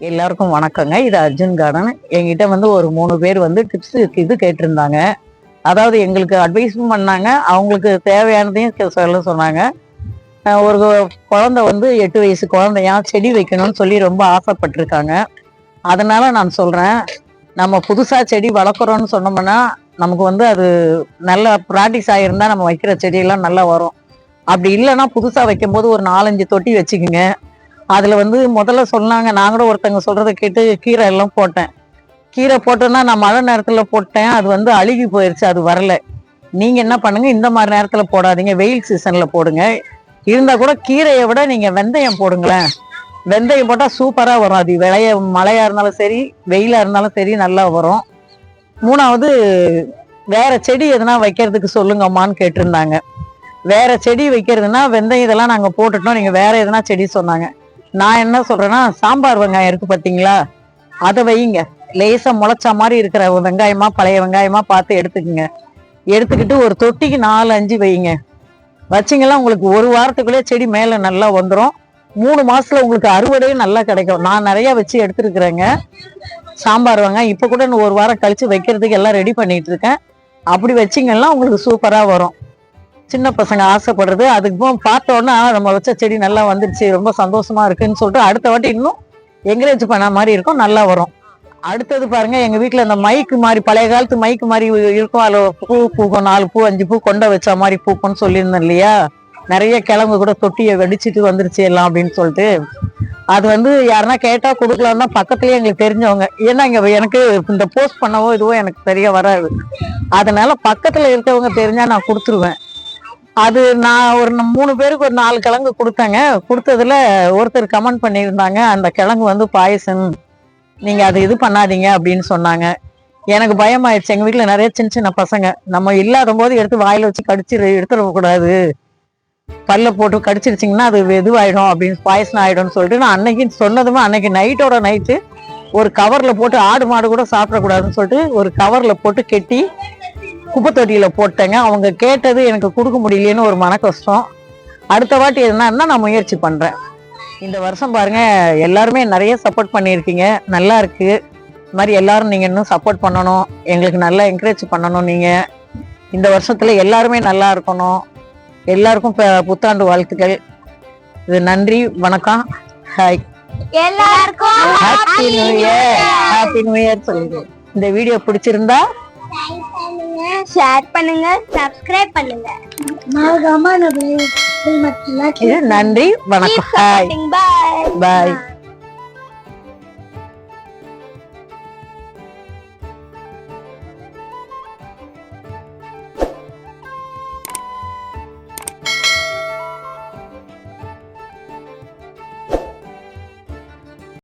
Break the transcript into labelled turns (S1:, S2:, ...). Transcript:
S1: எல்லாருக்கும் வணக்கங்க. இது அர்ஜுன் கார்டன். என்கிட்ட வந்து ஒரு மூணு பேர் வந்து டிப்ஸ் இது கேட்டிருந்தாங்க. அதாவது எங்களுக்கு அட்வைஸும் பண்ணாங்க. அவங்களுக்கு தேவையானதையும் சொல்ல சொன்னாங்க. ஒரு குழந்தை வந்து எட்டு வயசு குழந்தையா செடி வைக்கணும்னு சொல்லி ரொம்ப ஆசைப்பட்டிருக்காங்க. அதனால நான் சொல்கிறேன் நம்ம புதுசாக செடி வளர்க்குறோன்னு சொன்னோம்னா நமக்கு வந்து அது நல்ல ப்ராக்டிஸ் ஆகிருந்தா நம்ம வைக்கிற செடியெல்லாம் நல்லா வரும். அப்படி இல்லைன்னா புதுசாக வைக்கும்போது ஒரு நாலஞ்சு தொட்டி வச்சுக்கோங்க. அதில் வந்து முதல்ல சொன்னாங்க நான் கூட ஒருத்தவங்க சொல்கிறத கேட்டு கீரை எல்லாம் போட்டேன். கீரை போட்டோன்னா நான் மழை நேரத்தில் போட்டேன் அது வந்து அழுகி போயிடுச்சு அது வரல. நீங்கள் என்ன பண்ணுங்கள் இந்த மாதிரி நேரத்தில் போடாதீங்க வெயில் சீசனில் போடுங்க. இருந்தால் கூட கீரையை விட நீங்கள் வெந்தயம் போடுங்களேன். வெந்தயம் போட்டால் சூப்பராக வரும். அது விளைய மழையாக இருந்தாலும் சரி வெயிலாக இருந்தாலும் சரி நல்லா வரும். மூணாவது வேற செடி எதுனா வைக்கிறதுக்கு சொல்லுங்கம்மான்னு கேட்டிருந்தாங்க. வேற செடி வைக்கிறதுனா வெந்தயம் இதெல்லாம் நாங்கள் போட்டுட்டோம் நீங்கள் வேற எதுனா செடி சொன்னாங்க. நான் என்ன சொல்றேன்னா சாம்பார் வெங்காயம் இருக்கு பாத்தீங்களா? அதை வையுங்க. லேசா முளைச்ச மாதிரி இருக்கிற வெங்காயமா பழைய வெங்காயமா பார்த்து எடுத்துக்கோங்க. எடுத்துக்கிட்டு ஒரு தொட்டிக்கு நாலு அஞ்சு வையுங்க. வச்சிங்களா உங்களுக்கு ஒரு வாரத்துக்குள்ளே செடி மேலே நல்லா வந்துடும் மூணு மாசத்துல உங்களுக்கு அறுவடையும் நல்லா கிடைக்கும். நான் நிறைய வச்சு எடுத்துருக்குறேங்க. சாம்பார் வெங்காயம் இப்போ கூட இன்னும் ஒரு வாரம் கழிச்சு வைக்கிறதுக்கு எல்லாம் ரெடி பண்ணிட்டு இருக்கேன். அப்படி வச்சிங்கன்னா உங்களுக்கு சூப்பராக வரும். சின்ன பசங்க ஆசைப்படுறது. அதுக்கு பார்த்தோன்னா நம்ம வச்ச செடி நல்லா வந்துடுச்சு ரொம்ப சந்தோஷமா இருக்குன்னு சொல்லிட்டு அடுத்த வாட்டி இன்னும் என்கரேஜ் பண்ண மாதிரி இருக்கும் நல்லா வரும். அடுத்தது பாருங்க எங்க வீட்டுல இந்த மைக்கு மாதிரி பழைய காலத்து மைக்கு மாதிரி இருக்கும். அதுல பூ பூக்கும் நாலு பூ அஞ்சு பூ கொண்ட வச்ச மாதிரி பூக்கும்னு சொல்லியிருந்தேன் இல்லையா? நிறைய கிழங்கு கூட தொட்டியை வெடிச்சிட்டு வந்துருச்சு எல்லாம் அப்படின்னு சொல்லிட்டு. அது வந்து யாருன்னா கேட்டா கொடுக்கலாம்னா பக்கத்துலயே எங்களுக்கு தெரிஞ்சவங்க. ஏன்னா இங்க எனக்கு இந்த போஸ்ட் பண்ணவோ இதுவோ எனக்கு சரியா வராது. அதனால பக்கத்துல இருக்கவங்க தெரிஞ்சா நான் கொடுத்துருவேன். அது நான் ஒரு மூணு பேருக்கு ஒரு நாலு கிழங்கு கொடுத்தேங்க. கொடுத்ததுல ஒருத்தர் கமெண்ட் பண்ணியிருந்தாங்க அந்த கிழங்கு வந்து பாயசம் நீங்கள் அது இது பண்ணாதீங்க அப்படின்னு சொன்னாங்க. எனக்கு பயமாயிடுச்சு எங்கள் வீட்டில் நிறைய சின்ன சின்ன பசங்க. நம்ம இல்லாத போது எடுத்து வாயில் வச்சு கடிச்சு எடுத்துடக்கூடாது பல்ல போட்டு கடிச்சிருச்சிங்கன்னா அது இதுவாயிடும் அப்படின்னு பாயசம் ஆகிடும்னு சொல்லிட்டு நான் அன்னைக்கு சொன்னதுமே அன்னைக்கு நைட்டோட நைட்டு ஒரு கவரில் போட்டு ஆடு மாடு கூட சாப்பிடக்கூடாதுன்னு சொல்லிட்டு ஒரு கவரில் போட்டு கெட்டி குப்பை தொட்டியில போட்டேங்க. அவங்க கேட்டது எனக்கு கொடுக்க முடியலையேன்னு ஒரு மன கஷ்டம் அடுத்த வாட்டி என்னன்னா நான் முயற்சி பண்றேன். இந்த வருஷம் பாருங்க எல்லாருமே நிறைய சப்போர்ட் பண்ணியிருக்கீங்க. நல்லா இருக்கு. இந்த மாதிரி எல்லாரும் நீங்க இன்னும் சப்போர்ட் பண்ணணும். எங்களுக்கு நல்லா என்கரேஜ் பண்ணணும் நீங்க. இந்த வருஷத்துல எல்லாருமே நல்லா இருக்கணும். எல்லாருக்கும் புத்தாண்டு வாழ்த்துக்கள். இது நன்றி வணக்கம். ஹாய்
S2: எல்லாருக்கும்
S1: happy new year happy new year சொல்லுங்க இந்த வீடியோ பிடிச்சிருந்தா
S2: ஷேர் பண்ணுங்க சப்ஸ்கிரைப் பண்ணுங்க. மறக்காம
S1: இது நன்றி வணக்கம்.
S2: பாய்
S1: பாய்